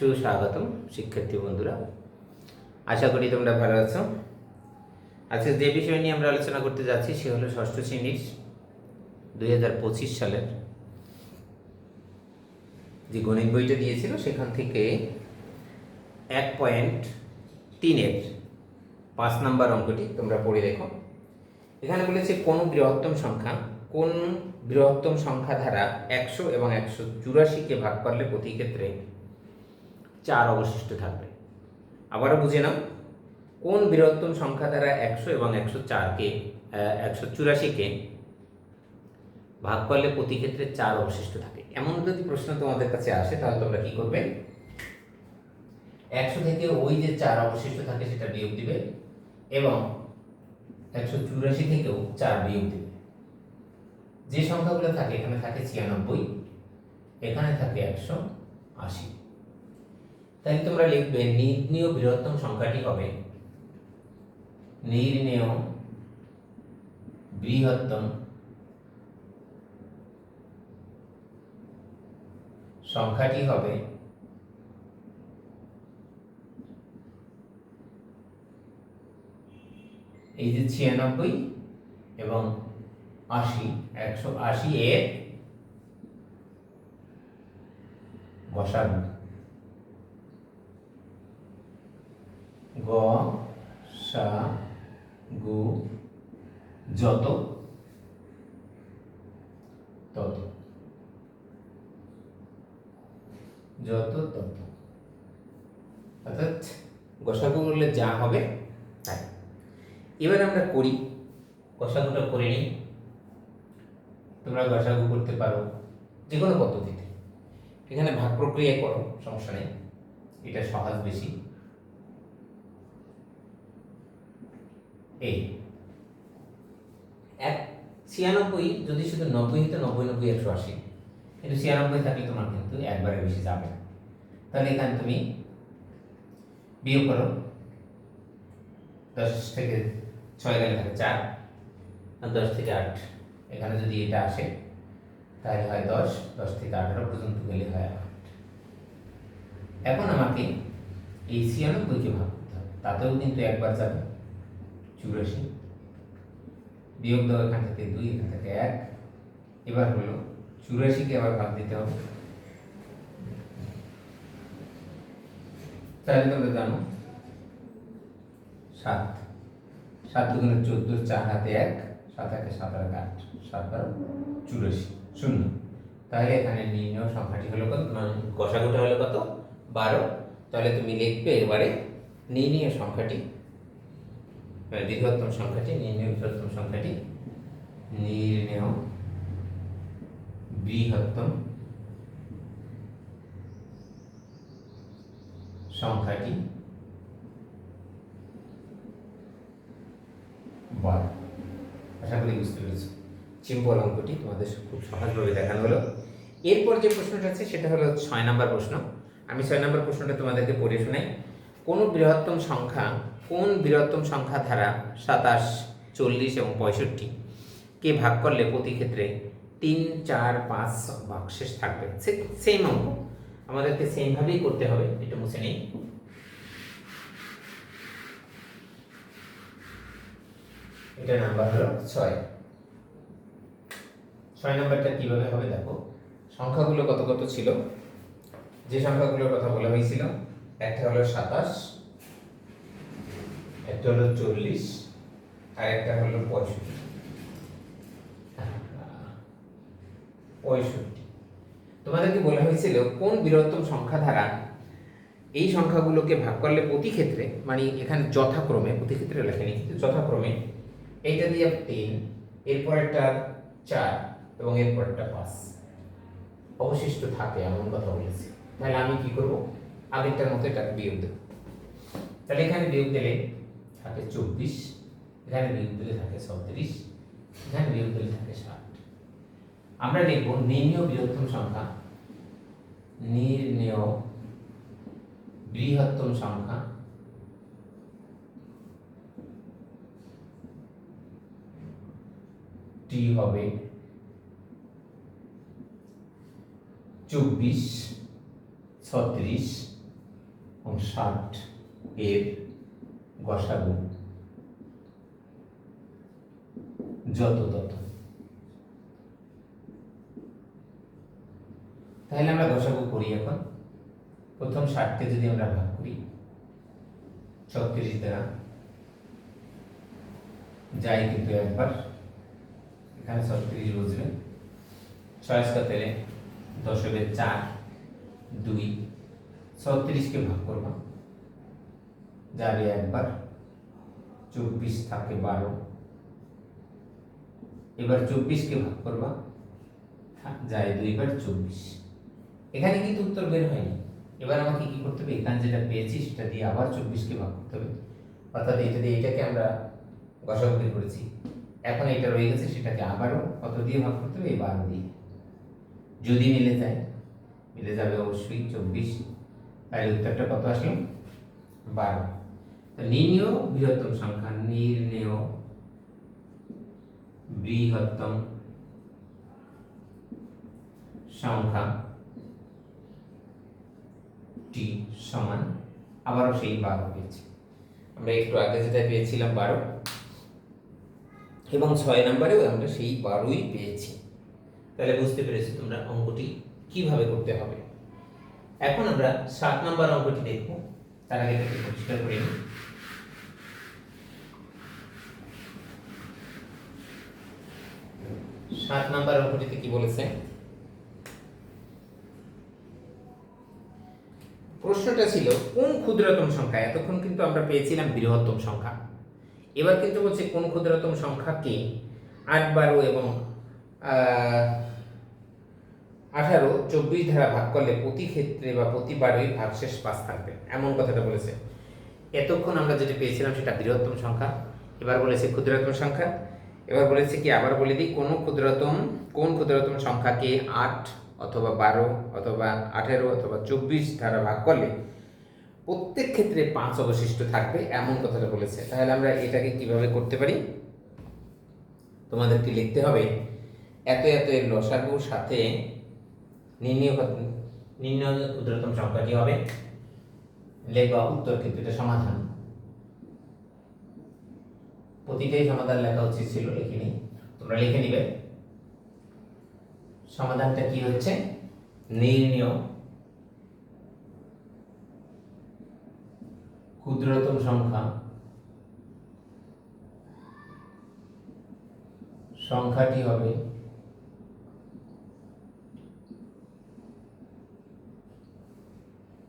সুস্বাগতম শিক্ষার্থী বন্ধুরা। আশা করি তোমরা ভালো আছো। আজকে যে বিষয় নিয়ে আমরা আলোচনা করতে যাচ্ছি, সে হলো ষষ্ঠ শ্রেণির দুই হাজার পঁচিশ সালের যে গণিত বইটা দিয়েছিল, সেখান থেকে এক পয়েন্ট তিনের পাঁচ নাম্বার অঙ্কটি তোমরা পড়ে দেখো এখানে বলেছে কোন বৃহত্তম সংখ্যা, কোন বৃহত্তম সংখ্যা ধারা একশো এবং একশো চুরাশিকে ভাগ করলে প্রতি ক্ষেত্রে চার অবশিষ্ট থাকবে। আবারও বুঝে নাও, কোন বৃহত্তম সংখ্যা দ্বারা একশো এবং একশো চারকে একশো চুরাশিকে ভাগ করলে প্রতি ক্ষেত্রে চার অবশিষ্ট থাকে। এমন যদি প্রশ্ন তোমাদের কাছে আসে, তাহলে তোমরা কি করবে? একশো থেকে ওই যে চার অবশিষ্ট থাকে, সেটা বিয়োগ দিবে এবং একশো চুরাশি থেকেও চার বিয়োগ দিবে। যে সংখ্যাগুলো থাকে, এখানে থাকে ছিয়ানব্বই, এখানে থাকে একশো আশি। তাহলে তোমরা লিখবে নির্ণীয় বৃহত্তম সংখ্যাটি হবে। নির্ণেয় বৃহত্তম সংখ্যাটি হবে এই যে ছিয়ানব্বই এবং আশি, একশো আশি এর গসাগু গ, সা, গু, যত। তত। যত, তত। অর্থাৎ গসাগু করলে যা হবে, তাই। এবার আমরা করি। গসাগুটা করে নিই। তোমরা গসাগু করতে পারো যে কোনো পদ্ধতিতে। এখানে ভাগ প্রক্রিয়া করো, সমস্যা নেই। এটা সহজ, বেশি। এই। এক, ছিয়ানব্বই, যদি শুধু নব্বই হতো, নব্বই নব্বই, একশো আশি। কিন্তু ছিয়ানব্বই থাকলে তোমার কিন্তু একবারে বেশি যাবে। তাহলে এখানে তুমি বিয়োগ করো। দশ থেকে ছয় গেলে থাকে চার, আর দশ থেকে আট। এখানে যদি এটা আসে, তাহলে হয় দশ দশ থেকে আঠারো পর্যন্ত গেলে হয় আট। এখন আমাকে এই ছিয়ানব্বইকে ভাগ হবে। তাতেও কিন্তু একবার যাবে। চুরাশি। বিয়োগ দাও এখান থেকে দুই এখান থেকে এক। এবার হলো চুরাশিকে আবার ভাগ দিতে হবে। তাহলে তোমরা জানো, সাত। সাত দুগুণে চোদ্দ, চার হাতে এক, সাত একে সাত আর আট, সাত বারো, চুরাশি, শূন্য। তাহলে এখানে নির্ণয় সংখ্যাটি হলো কত? মানে গসাগুটা হলো কত? বারো। তাহলে তুমি লিখবে এবারে নির্ণয় সংখ্যাটি বৃহত্তম সংখ্যাটি নির্ণয় বৃহত্তম সংখ্যাটি নির্ণয় বৃহত্তম সংখ্যাটি। আশা করি বুঝতে পেরেছ। সিম্পল অঙ্কটি তোমাদের খুব সহজভাবে দেখানো হলো। এরপর যে প্রশ্নটা আছে সেটা হলো ছয় নম্বর প্রশ্ন। আমি ছয় নম্বর প্রশ্নটা তোমাদেরকে পড়ে শোনাই। কোন বৃহত্তম সংখ্যা কোন বৃহত্তম সংখ্যা ধারা সাতাশ, চল্লিশ এবং পঁয়ষট্টি? কে ভাগ করলে প্রতি ক্ষেত্রে তিন, চার, পাঁচ ভাগশেষ থাকবে? সেম অঙ্ক। আমাদেরকে সেমভাবেই করতে হবে। এটা মুছে নেই। এটা নাম্বার হলো ছয়। ছয় নাম্বারটা কীভাবে হবে দেখো। সংখ্যাগুলো কত কত ছিল? যে সংখ্যাগুলোর কথা বলা হয়েছিল, একটা হলো সাতাশ একটা হলো চল্লিশ, আর একটা হলো পঁয়ষট্টি। পঁয়ষট্টি। তোমাদেরকে বলা হয়েছিল কোন বৃহত্তম সংখ্যা দ্বারা এই সংখ্যাগুলোকে ভাগ করলে প্রতি ক্ষেত্রে মানে এখানে যথাক্রমে, প্রতি ক্ষেত্রে লেখেনি, কিন্তু যথাক্রমে, এইটা দিয়ে তিন, এরপরেরটা চার এবং এরপরেরটা পাঁচ। অবশিষ্ট থাকে, এমন কথা বলেছি। তাহলে আমি কি করব? আগেরটার মতো এটা বিয়োগ দেব। তাহলে এখানে বিয়োগ দিলে থাকে চব্বিশ, এখানে দিলে থাকে ছত্রিশ, এখানে দিলে থাকে ষাট। আমরা লিখব নির্ণয় বৃহত্তম সংখ্যা, নির্ণয় বৃহত্তম সংখ্যা টি হবে চব্বিশ, ছত্রিশ এবং ষাট এর গসাগু। যত তত। তাহলে আমরা গসাগু করি এখন। প্রথম ষাটকে যদি আমরা ভাগ করি, ছত্রিশ দ্বারা যাই কিন্তু একবার, এখানে ছত্রিশ বুঝবে। ছয় সাতের দশকের চার, দুই। ছত্রিশকে ভাগ করবা। যাবে একবার। চব্বিশ থাকে বারো। এবার চব্বিশকে ভাগ করবা। থা- যায় দুইবার চব্বিশ। এখানে কিন্তু উত্তর বের হয়নি। এবার আমাকে কি করতে হবে? এখানে যেটা পেয়েছি, সেটা দিয়ে আবার চব্বিশকে ভাগ করতে হবে। অর্থাৎ এটা দিয়ে এটাকে আমরা গসাগু বের করেছি। এখন এটা রয়ে গেছে, সেটাকে আবারও কত দিয়ে ভাগ করতে হবে? এই বারো দিয়ে। যদি মিলে যায়, মিলে যাবে অবশ্যই চব্বিশ। তাহলে উত্তরটা কত আসলো? বারো। তো বৃহত্তম সংখ্যা। নির্ণেয় বৃহত্তম সংখ্যা টি সমান। আবারও সেই বারো পেয়েছি। আমরা একটু আগে যেটা পেয়েছিলাম বারো, এবং ছয় নম্বরেও আমরা সেই বারোই পেয়েছি। তাহলে বুঝতে পেরেছি তোমরা অঙ্কটি কীভাবে করতে হবে। এখন আমরা সাত নম্বর অঙ্কটি দেখব। তার আগে এটাকে পরিষ্কার করে নিই সাত নম্বর অঙ্কটিতে কি বলেছে? প্রশ্নটা ছিল, কোন ক্ষুদ্রতম সংখ্যা? এতক্ষণ কিন্তু আমরা পেয়েছিলাম বৃহত্তম সংখ্যা। এবার কিন্তু বলছে, কোন ক্ষুদ্রতম সংখ্যাকে আট বারো এবং আঠারো, চব্বিশ ধারা ভাগ করলে প্রতি ক্ষেত্রে বা প্রতিবারই ভাগশেষ পাঁচ থাকবে। এমন কথাটা বলেছে। এতক্ষণ আমরা যেটা পেয়েছিলাম সেটা বৃহত্তম সংখ্যা, এবার বলেছে ক্ষুদ্রতম সংখ্যা, এবার বলেছে কি, আবার বলে দিই, কোনো ক্ষুদ্রতম, কোন ক্ষুদ্রতম সংখ্যাকে আট অথবা বারো অথবা আঠেরো অথবা চব্বিশ ধারা ভাগ করলে প্রত্যেক ক্ষেত্রে পাঁচ অবশিষ্ট থাকবে, এমন কথাটা বলেছে। তাহলে আমরা এটাকে কীভাবে করতে পারি? তোমাদেরকে লিখতে হবে, এত এত এর লসাগুর সাথে নির্ণয় নির্ণয় ক্ষুদ্রতম সংখ্যাটি হবে লেখা উত্তর এটা সমাধান। প্রতিটাই সমাধান লেখা উচিত ছিল, লিখিনি। তোমরা লিখে নিবে। সমাধানটা কি হচ্ছে? নির্ণয় ক্ষুদ্রতম সংখ্যা সংখ্যাটি হবে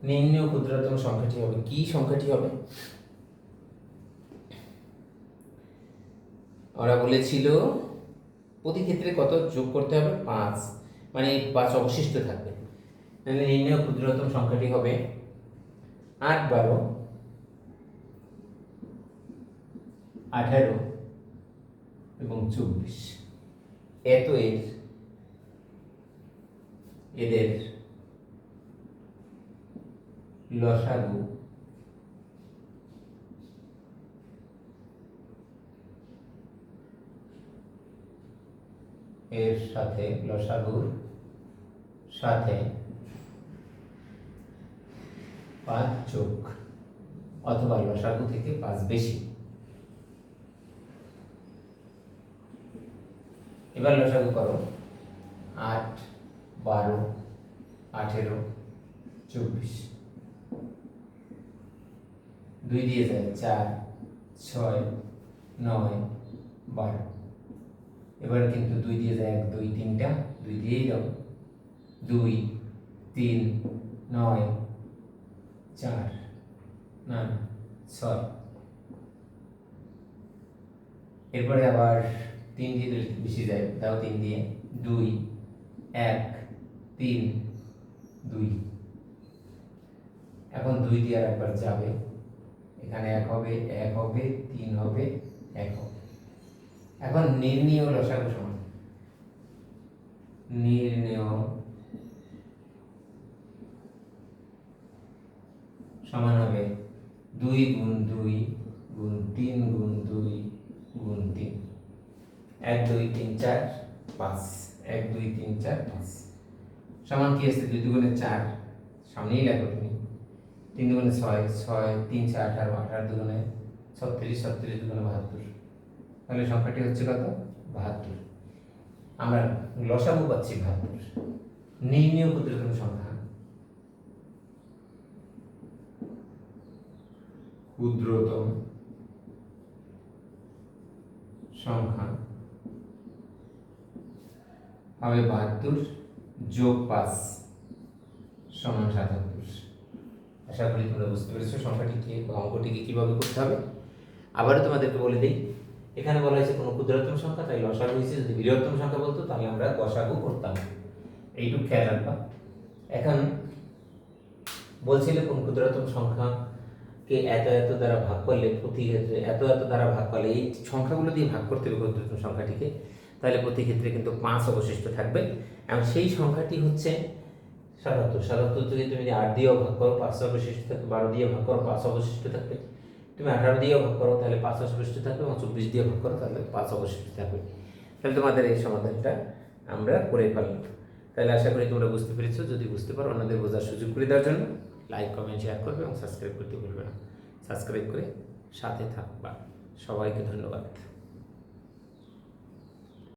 নিম্ন ক্ষুদ্রতম সংখ্যাটি হবে। কি সংখ্যাটি হবে? ওরা বলেছিল, প্রতি ক্ষেত্রে কত যোগ করতে হবে? পাঁচ। মানে পাঁচ অবশিষ্ট থাকবে। তাহলে নির্ণয় ক্ষুদ্রতম সংখ্যাটি হবে আট বারো, আঠারো এবং চব্বিশ। এত এর, এদের লসাগু। এর সাথে, লসাগুর সাথে পাঁচ যোগ অথবা লসাগু থেকে পাঁচ বেশি। এবার লসাগু করো। আট, বারো, আঠেরো, চব্বিশ। দুই দিয়ে যায় চার, ছয়, নয়, বারো। এবার কিন্তু দুই দিয়ে যায় এক, দুই, তিনটা, দুই দিয়েই দাও দুই, তিন, নয়, চার না ছয়। এরপরে আবার তিন দিয়ে বেশি যায় দাও তিন দিয়ে। দুই, এক, তিন, দুই। এখন দুই দিয়ে আর একবার যাবে। এখানে এক হবে এক হবে, তিন হবে, এক হবে। এখন নির্ণীয় লসাগু সমান। নির্ণেয় সমান হবে দুই গুণ দুই গুণ তিন গুণ দুই গুণ তিন। এক, দুই, তিন, চার, পাঁচ। এক, দুই, তিন, চার, পাঁচ। সমান কি আছে? দুই দুগুণে চার। সামনেই লেখো তুমি। তিন দুগুণে ছয় ছয়, তিন, চার, আঠারো আঠারো দুগুণে ছত্রিশ ছত্রিশ দুগুণে বাহাত্তর। তাহলে সংখ্যাটি হচ্ছে কত? বাহাত্তর। আমরা লসাগু পাচ্ছি বাহাত্তর। নির্ণীয় ক্ষুদ্রতম সংখ্যা? ক্ষুদ্রতম সংখ্যা হবে বাহাত্তর যোগ পাঁচ সমান সাতাত্তর আশা করি তোমরা বুঝতে পেরেছ সংখ্যাটি কি অঙ্কটিকে কীভাবে করতে হবে। আবারও তোমাদেরকে বলে দিই, এখানে বলা হয়েছে কোনো ক্ষুদ্রতম সংখ্যা, তাই লসাগু হয়েছে। যদি বৃহত্তম সংখ্যা বলতো, তাহলে আমরা গসাগু করতাম। এইটুকু খেয়াল রাখবা। এখন বলছিল কোন ক্ষুদ্রতম সংখ্যাকে এত এত দ্বারা ভাগ করলে, প্রতি ক্ষেত্রে এত এত দ্বারা ভাগ করলে, এই সংখ্যাগুলো দিয়ে ভাগ করতে হবে ক্ষুদ্রতম সংখ্যাটিকে, তাহলে প্রতি ক্ষেত্রে কিন্তু পাঁচ অবশিষ্ট থাকবে। এবং সেই সংখ্যাটি হচ্ছে সাতাত্তর। সাতাত্তর যদি তুমি যদি আট দিয়েও ভাগ করো, পাঁচ অবশিষ্ট থাকবে, বারো দিয়ে ভাগ করো, পাঁচ অবশিষ্ট থাকবে। তুমি আঠারো দিয়েও ভাগ করো, তাহলে পাঁচ অবশিষ্ট থাকবে এবং চব্বিশ দিয়ে ভাগ করো, তাহলে পাঁচ অবশিষ্ট থাকবে। তাহলে তোমাদের এই সমাধানটা আমরা করে ফেললাম। তাহলে আশা করি তোমরা বুঝতে পেরেছ। যদি বুঝতে পারো, অন্যদের বোঝার সুযোগ করে দেওয়ার জন্য লাইক কমেন্ট শেয়ার করবে এবং সাবস্ক্রাইব করতে ভুলবে না। সাবস্ক্রাইব করে সাথে থাকবা। সবাইকে ধন্যবাদ।